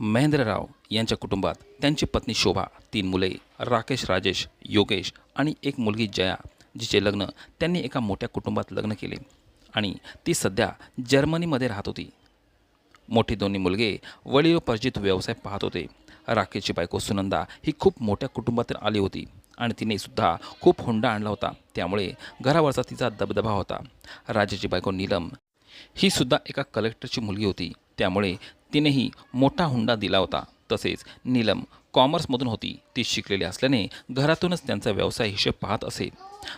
महेंद्रराव यांच्या कुटुंबात त्यांची पत्नी शोभा तीन मुले राकेश राजेश योगेश आणि एक मुलगी जया जिचे लग्न त्यांनी एका मोठ्या कुटुंबात लग्न केले. आणि ती सध्या जर्मनीमध्ये राहत होती. मोठी दोन्ही मुलगे वडिलोपार्जित व्यवसाय पाहत होते. राकेशची बायको सुनंदा ही खूप मोठ्या कुटुंबातून आली होती आणि तिने सुद्धा खूप हुंडा आणला होता. त्यामुळे घरावरचा तिचा दबदबा होता. राजाची बायको नीलम ही सुद्धा एका कलेक्टरची मुलगी होती. त्यामुळे तिनेही मोठा हुंडा दिला होता. तसेच नीलम कॉमर्समधून होती. ती शिकलेली असल्याने घरातूनच त्यांचा व्यवसाय हिशेब पाहत असे.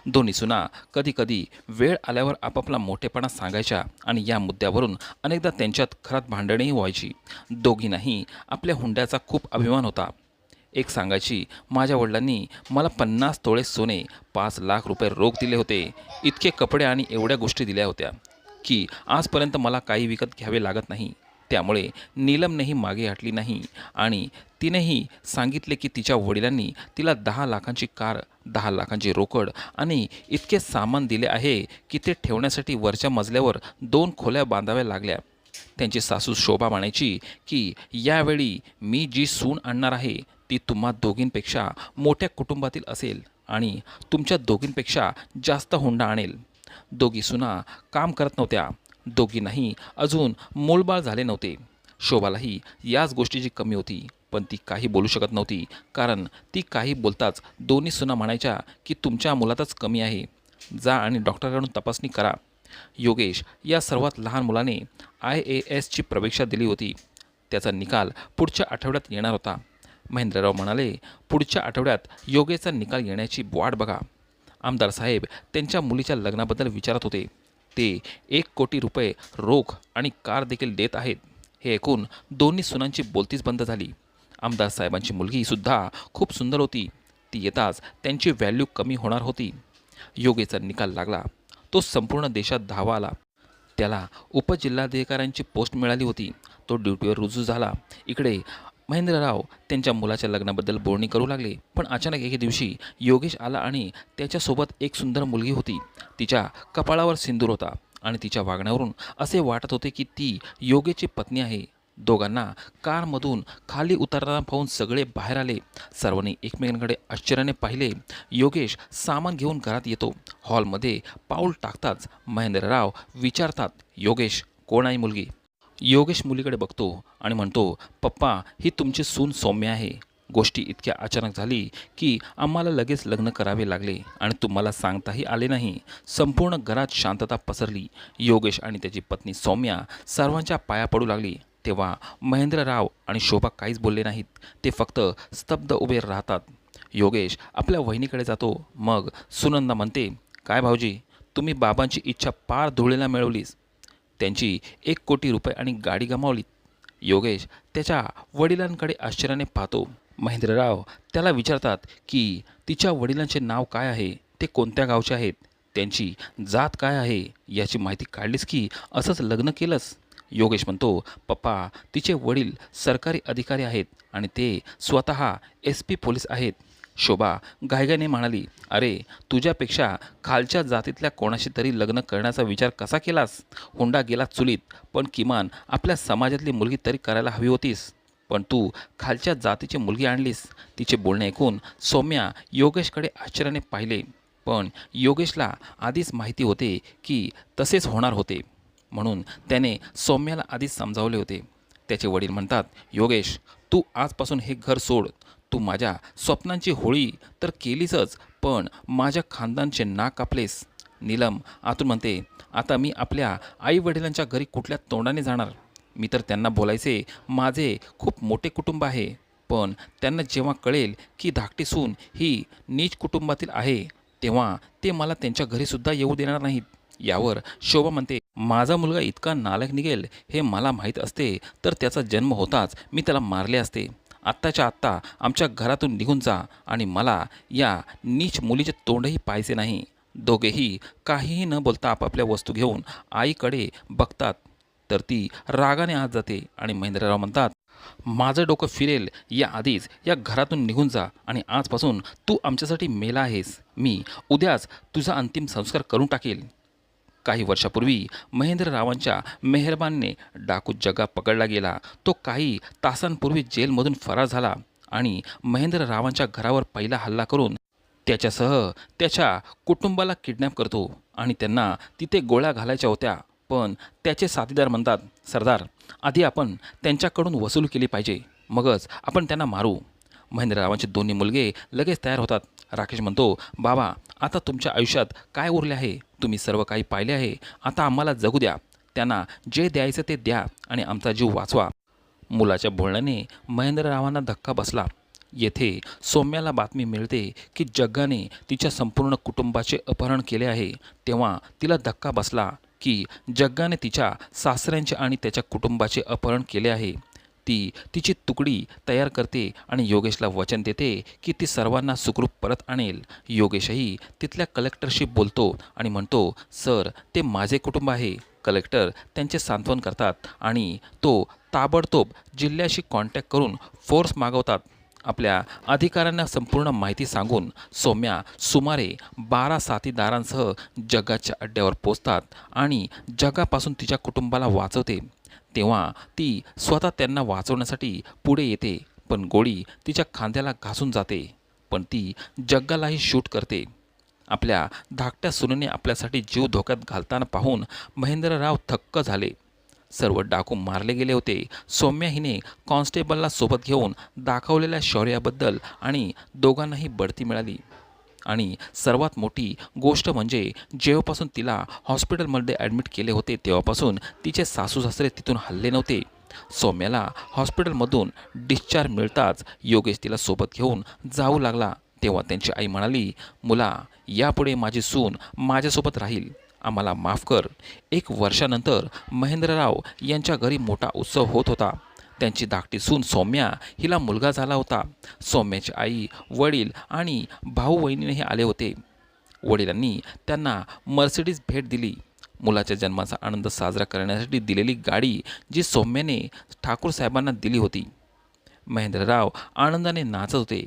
दोन्ही सुना कधीकधी वेळ आल्यावर आपापला मोठेपणा सांगायच्या आणि या मुद्द्यावरून अनेकदा त्यांच्यात खरात भांडणेही व्हायची. दोघींनाही आपल्या हुंड्याचा खूप अभिमान होता. एक सांगायची माझ्या वडिलांनी मला पन्नास तोळे सोने पाच लाख रुपये रोख दिले होते. इतके कपडे आणि एवढ्या गोष्टी दिल्या होत्या. की आजपर्यंत मला काही विकत घ्यावे लागत नाही. त्यामुळे नीलमनेही मागे हटली नाही आणि तिनेही सांगितले की तिच्या वडिलांनी तिला दहा लाखांची कार दहा लाखांची रोकड आणि इतके सामान दिले आहे की ते ठेवण्यासाठी वरच्या मजल्यावर दोन खोल्या बांधाव्या लागल्या. त्यांची सासू शोभा म्हणायची की यावेळी मी जी सून आणणार आहे ती तुम्हा दोघींपेक्षा मोठ्या कुटुंबातील असेल आणि तुमच्या दोघींपेक्षा जास्त हुंडा आणेल. दोघी सुना काम करत नव्हत्या. दोघींनाही अजून मूलबाळ झाले नव्हते. शोभालाही याच गोष्टीची कमी होती पण ती काही बोलू शकत नव्हती कारण ती काही बोलताच दोन्ही सुना म्हणायच्या की तुमच्या मुलातच कमी आहे. जा आणि डॉक्टरकडून तपासणी करा. योगेश या सर्वात लहान मुलाने आय ए एसची प्रवेक्षा दिली होती. त्याचा निकाल पुढच्या आठवड्यात येणार होता. महेंद्रराव म्हणाले पुढच्या आठवड्यात योगेशचा निकाल येण्याची वाट बघा. आमदार साहेब त्यांच्या मुलीच्या लग्नाबद्दल विचारत होते. ते एक कोटी रुपये रोख आणि कार देखील देत आहेत. हे ऐकून दोन्ही सुनांची बोलतीच बंद झाली. आमदार साहेबांची मुलगीसुद्धा खूप सुंदर होती. ती येताच त्यांची व्हॅल्यू कमी होणार होती. योगेचा निकाल लागला. तो संपूर्ण देशात धावा आला. त्याला उपजिल्हाधिकाऱ्यांची पोस्ट मिळाली होती. तो ड्युटीवर रुजू झाला. इकडे महेंद्रराव त्यांच्या मुलाच्या लग्नाबद्दल बोलणी करू लागले. पण अचानक एके दिवशी योगेश आला आणि त्याच्यासोबत एक सुंदर मुलगी होती. तिच्या कपाळावर सिंदूर होता आणि तिच्या वागण्यावरून असे वाटत होते की ती योगेची पत्नी आहे. दोघांना कारमधून खाली उतरताना पाहून सगळे बाहेर आले. सर्वांनी एकमेकांकडे आश्चर्याने पाहिले. योगेश सामान घेऊन घरात येतो. हॉलमध्ये पाऊल टाकताच महेंद्रराव विचारतात योगेश कोण आहे मुलगी? योगेश मुलीकडे बघतो आणि म्हणतो पप्पा ही तुमची सून सौम्य आहे. गोष्टी इतक्या अचानक झाली की आम्हाला लगेच लग्न करावे लागले आणि तुम्हाला सांगताही आले नाही. संपूर्ण घरात शांतता पसरली. योगेश आणि त्याची पत्नी सौम्या सर्वांच्या पाया पडू लागली. तेव्हा महेंद्रराव आणि शोभा काहीच बोलले नाहीत. ते फक्त स्तब्ध उभे राहतात. योगेश आपल्या वहिनीकडे जातो. मग सुनंदा म्हणते काय भाऊजी तुम्ही बाबांची इच्छा पार धुळेला मिळवलीस. त्यांची एक कोटी रुपये आणि गाडी गमावली. योगेश त्याच्या वडिलांकडे आश्चर्याने पाहतो. महेंद्रराव त्याला विचारतात की तिच्या वडिलांचे नाव काय आहे? ते कोणत्या गावचे आहेत? त्यांची जात काय आहे? याची माहिती काढलीस की असंच लग्न केलंस? योगेश म्हणतो पप्पा तिचे वडील सरकारी अधिकारी आहेत आणि ते स्वतः एस पी पोलीस आहेत. शोभा गायगाने म्हणाली अरे तुझ्यापेक्षा खालच्या जातीतल्या कोणाशी तरी लग्न करण्याचा विचार कसा केलास? हुंडा गेला चुलीत पण किमान आपल्या समाजातली मुलगी तरी करायला हवी होतीस. पण तू खालच्या जातीची मुलगी आणलीस. तिचे बोलणे ऐकून सौम्या योगेशकडे आश्चर्याने पाहिले. पण योगेशला आधीच माहिती होते की तसेच होणार होते. म्हणून त्याने सौम्याला आधीच समजावले होते. त्याचे वडील म्हणतात योगेश तू आजपासून हे घर सोड. तू माझ्या स्वप्नांची होळी तर केलीसच पण माझ्या खानदानचे नाक कापलेस. नीलम आतून म्हणते आता मी आपल्या आईवडिलांच्या घरी कुठल्या तोंडाने जाणार? मी तर त्यांना बोलायचे माझे खूप मोठे कुटुंब आहे. पण त्यांना जेव्हा कळेल की धाकटी सून ही नीच कुटुंबातील आहे तेव्हा ते मला त्यांच्या घरीसुद्धा येऊ देणार नाहीत. यावर शोभा म्हणते माझा मुलगा इतका नालक निघेल हे मला माहीत असते तर त्याचा जन्म होताच मी त्याला मारले असते. आत्ताच्या आत्ता आमच्या घरातून निघून जा आणि मला या नीच मुलीचे तोंडही पाहायचे नाही. दोघेही काहीही न बोलता आपापल्या वस्तू घेऊन आईकडे बघतात. तर ती रागाने आत जाते आणि महेंद्रराव म्हणतात माझं डोकं फिरेल. या आधीच या घरातून निघून जा आणि आजपासून तू आमच्यासाठी मेला आहेस. मी उद्याच तुझा अंतिम संस्कार करून टाकेल. काही वर्षापूर्वी महेंद्ररावांच्या मेहरबानने डाकू जगा पकडला गेला. तो काही तासांपूर्वी जेलमधून फरार झाला आणि महेंद्ररावांच्या घरावर पहिला हल्ला करून त्याच्यासह त्याच्या कुटुंबाला किडनॅप करतो आणि त्यांना तिथे गोळ्या घालायच्या होत्या. पण त्याचे साथीदार म्हणतात सरदार आधी आपण त्यांच्याकडून वसूल केली पाहिजे. मगच आपण त्यांना मारू. महेंद्ररावांचे दोन्ही मुलगे लगेच तयार होतात. राकेश म्हणतो बाबा आता तुमच्या आयुष्यात काय उरले आहे? तुम्ही सर्व काही पाहिले आहे. आता आम्हाला जगू द्या. त्यांना जे द्यायचं ते द्या आणि आमचा जीव वाचवा. मुलाच्या बोलण्याने महेंद्ररावांना धक्का बसला. येथे सौम्याला बातमी मिळते की जग्गाने तिच्या संपूर्ण कुटुंबाचे अपहरण केले आहे. तेव्हा तिला धक्का बसला की जग्गाने तिच्या सासऱ्यांचे आणि त्याच्या कुटुंबाचे अपहरण केले आहे. ती तिची तुकडी तयार करते आणि योगेशला वचन देते की ती सर्वांना सुखरूप परत आणेल. योगेशही तिथल्या कलेक्टरशी बोलतो आणि म्हणतो सर ते माझे कुटुंब आहे. कलेक्टर त्यांचे सांत्वन करतात आणि तो ताबडतोब जिल्ह्याशी कॉन्टॅक्ट करून फोर्स मागवतात. आपल्या अधिकाऱ्यांना संपूर्ण माहिती सांगून सौम्या सुमारे बारा साथीदारांसह जगाच्या अड्ड्यावर पोचतात आणि जगापासून तिच्या कुटुंबाला वाचवते. तेव्हा ती स्वतः त्यांना वाचवण्यासाठी पुढे येते पण गोळी तिच्या खांद्याला घासून जाते पण ती जग्गालाही शूट करते. आपल्या धाकट्या सुनेने आपल्यासाठी जीव धोक्यात घालताना पाहून महेंद्रराव थक्क झाले. सर्व डाकू मारले गेले होते. सौम्या हिने कॉन्स्टेबलला सोबत घेऊन दाखवलेल्या शौर्याबद्दल आणि दोघांनाही बढती मिळाली. आणि सर्वात मोठी गोष्ट म्हणजे जेव्हापासून तिला हॉस्पिटलमध्ये ॲडमिट केले होते तेव्हापासून तिचे सासू सासरे तिथून हल्ले नव्हते. सौम्याला हॉस्पिटलमधून डिस्चार्ज मिळताच योगेश तिला सोबत घेऊन जाऊ लागला. तेव्हा त्यांची आई म्हणाली मुला यापुढे माझी सून माझ्यासोबत राहील. आम्हाला माफ कर. एक वर्षानंतर महेंद्रराव यांच्या घरी मोठा उत्सव होत होता. त्यांची धाकटी सून सौम्या हिला मुलगा झाला होता. सौम्याची आई वडील आणि भाऊ वहिनीनेही आले होते. वडिलांनी त्यांना मर्सिडीज भेट दिली. मुलाच्या जन्माचा आनंद साजरा करण्यासाठी दिलेली गाडी जी सौम्याने ठाकूर साहेबांना दिली होती. महेंद्रराव आनंदाने नाचत होते.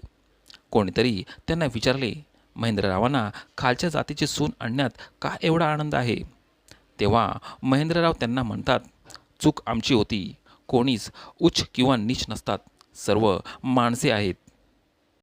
कोणीतरी त्यांना विचारले महेंद्ररावांना खालच्या जातीची सून आणण्यात का एवढा आनंद आहे? तेव्हा महेंद्रराव त्यांना म्हणतात चूक आमची होती. कोणीच उच्च किंवा नीच नसतात. सर्व माणसे आहेत.